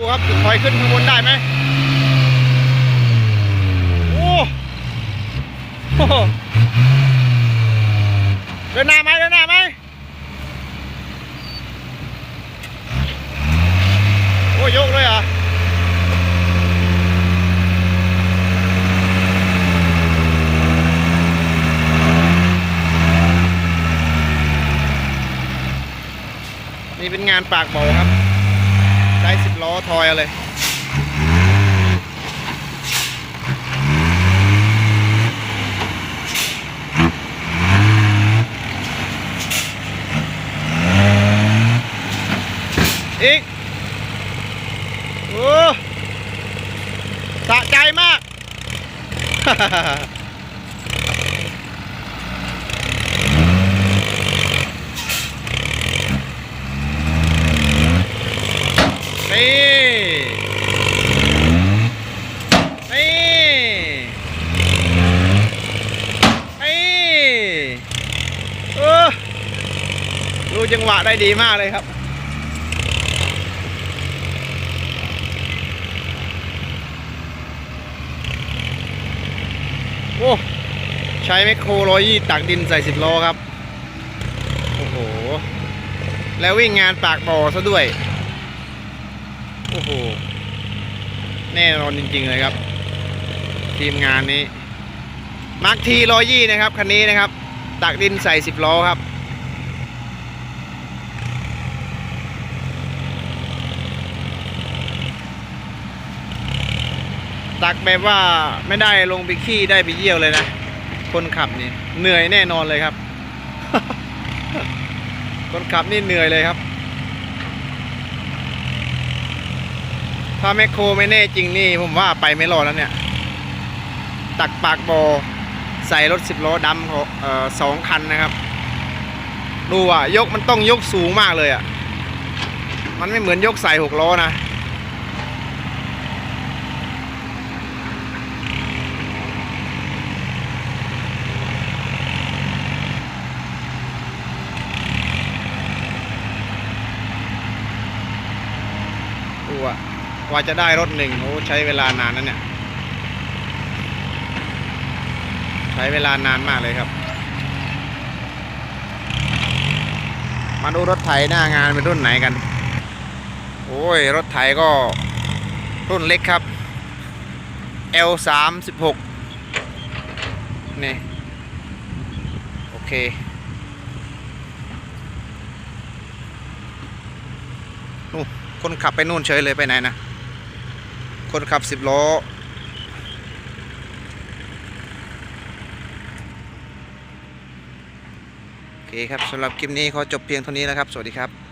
ดูครับถอยขึ้นข้างบนได้ไหมโอ้โหเดินหน้าไหมเดินหน้าไหมโอ้ยกเลยเหรอะนี่เป็นงานปากบ่อครับ ช้สิบล้อทอยเอาเลยอีกโอ้สะใจมาก นี่ นี่ นี่เออดู จังหวะได้ดีมากเลยครับโอ้ใช้แมคโครร้อยยี่ตักดินใส่สิบล้อครับ โอ้โห แล้ววิ่งงานปากบ่อซะด้วย โอ้โห แน่นอนจริง ๆ เลยครับ ทีมงานนี้มาร์คทีร้อยยี่นะครับ คันนี้นะครับ ตักดินใส่สิบล้อครับ ตักแบบว่าไม่ได้ลงไปขี้ได้ไปเยี่ยวเลยนะ คนขับนี่เหนื่อยแน่นอนเลยครับ คนขับนี่เหนื่อยเลยครับ ถ้าแมคโครไม่แน่จริงนี่ผมว่าไปไม่รอดแล้วเนี่ย ตักปากบอใส่รถสิบล้อดำเขาเอ่อสองคันนะครับ ดูอะ ยกมันต้องยกสูงมากเลยอะ มันไม่เหมือนยกใส่หกล้อนะ ดูอะกว่าจะได้รถหนึ่งโอ้ใช้เวลานานนั่นเนี่ย ใช้เวลานานมากเลยครับ มาดูรถไถหน้างานเป็นรุ่นไหนกัน โอ้ย รถไถก็รุ่นเล็กครับ L 3 6นี่โอเคนู่ คนขับไปนู่นเฉยเลยไปไหนนะคนขับสิบล้อโอเคครับสำหรับคลิปนี้ขอจบเพียงเท่านี้แล้วครับ สวัสดีครับ